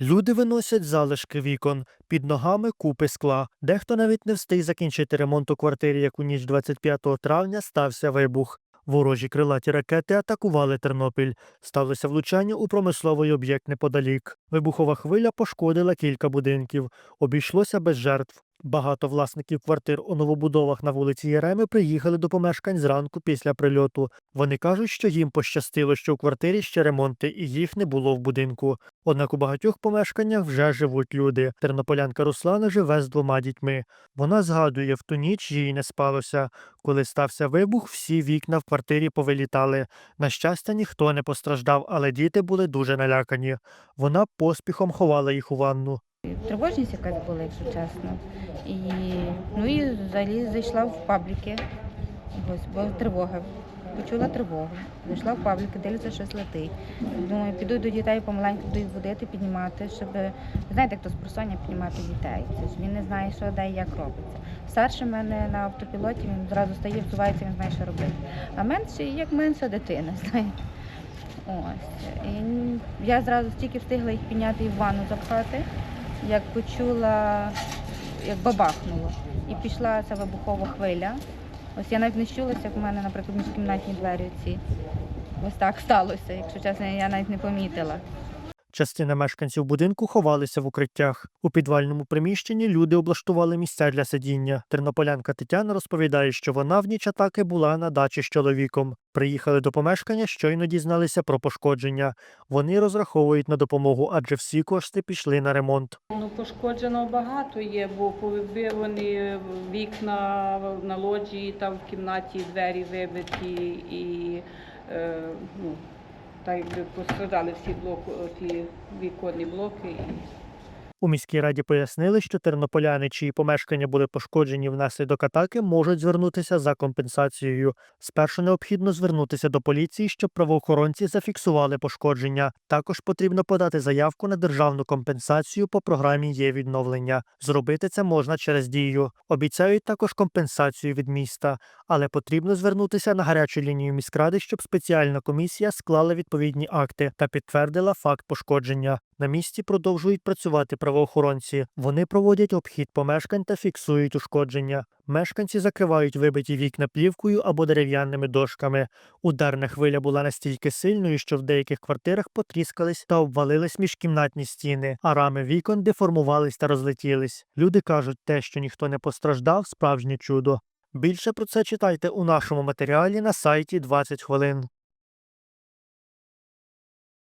Люди виносять залишки вікон, під ногами купи скла. Дехто навіть не встиг закінчити ремонт у квартирі, як у ніч 25 травня стався вибух. Ворожі крилаті ракети атакували Тернопіль. Сталося влучання у промисловий об'єкт неподалік. Вибухова хвиля пошкодила кілька будинків. Обійшлося без жертв. Багато власників квартир у новобудовах на вулиці Єреми приїхали до помешкань зранку після прильоту. Вони кажуть, що їм пощастило, що у квартирі ще ремонти і їх не було в будинку. Однак у багатьох помешканнях вже живуть люди. Тернополянка Руслана живе з двома дітьми. Вона згадує, в ту ніч їй не спалося. Коли стався вибух, всі вікна в квартирі повилітали. На щастя, ніхто не постраждав, але діти були дуже налякані. Вона поспіхом ховала їх у ванну. Тривожність якась була, якщо чесно. І, ну і взагалі зайшла в пабліки, ось, бо тривога. Почула тривогу. Зайшла в пабліки, дивлюся, щось летить. Думаю, піду до дітей помаленьку буду їх будити, піднімати, щоб, знаєте, як то з просоння піднімати дітей. Це ж він не знає, що де і як робиться. Старший мене на автопілоті, він зразу стає, взувається, він знає, що робити. А менший, як менша дитина, знаєте. Ось. І я зразу стільки встигла їх підняти і в ванну запхати, як почула, як бабахнуло. І пішла ця вибухова хвиля. Ось я навіть не чулася, як в мене, наприклад, міжкімнатні двері ці. Ось так сталося, якщо чесно, я навіть не помітила. Частина мешканців будинку ховалися в укриттях. У підвальному приміщенні люди облаштували місця для сидіння. Тернополянка Тетяна розповідає, що вона в ніч атаки була на дачі з чоловіком. Приїхали до помешкання, щойно дізналися про пошкодження. Вони розраховують на допомогу, адже всі кошти пішли на ремонт. Ну, пошкоджено багато є, бо повибивані вікна на лоджії, там в кімнаті двері вибиті і е, ну, так й пострадали всі блоки, ті віконні блоки. І... У міській раді пояснили, що тернополяни, чиї помешкання були пошкоджені внаслідок атаки, можуть звернутися за компенсацією. Спершу необхідно звернутися до поліції, щоб правоохоронці зафіксували пошкодження. Також потрібно подати заявку на державну компенсацію по програмі є відновлення. Зробити це можна через дію. Обіцяють також компенсацію від міста, але потрібно звернутися на гарячу лінію міськради, щоб спеціальна комісія склала відповідні акти та підтвердила факт пошкодження. На місці продовжують працювати правоохоронці. Вони проводять обхід помешкань та фіксують ушкодження. Мешканці закривають вибиті вікна плівкою або дерев'яними дошками. Ударна хвиля була настільки сильною, що в деяких квартирах потріскались та обвалились міжкімнатні стіни, а рами вікон деформувались та розлетілись. Люди кажуть, те, що ніхто не постраждав, справжнє чудо. Більше про це читайте у нашому матеріалі на сайті 20 хвилин.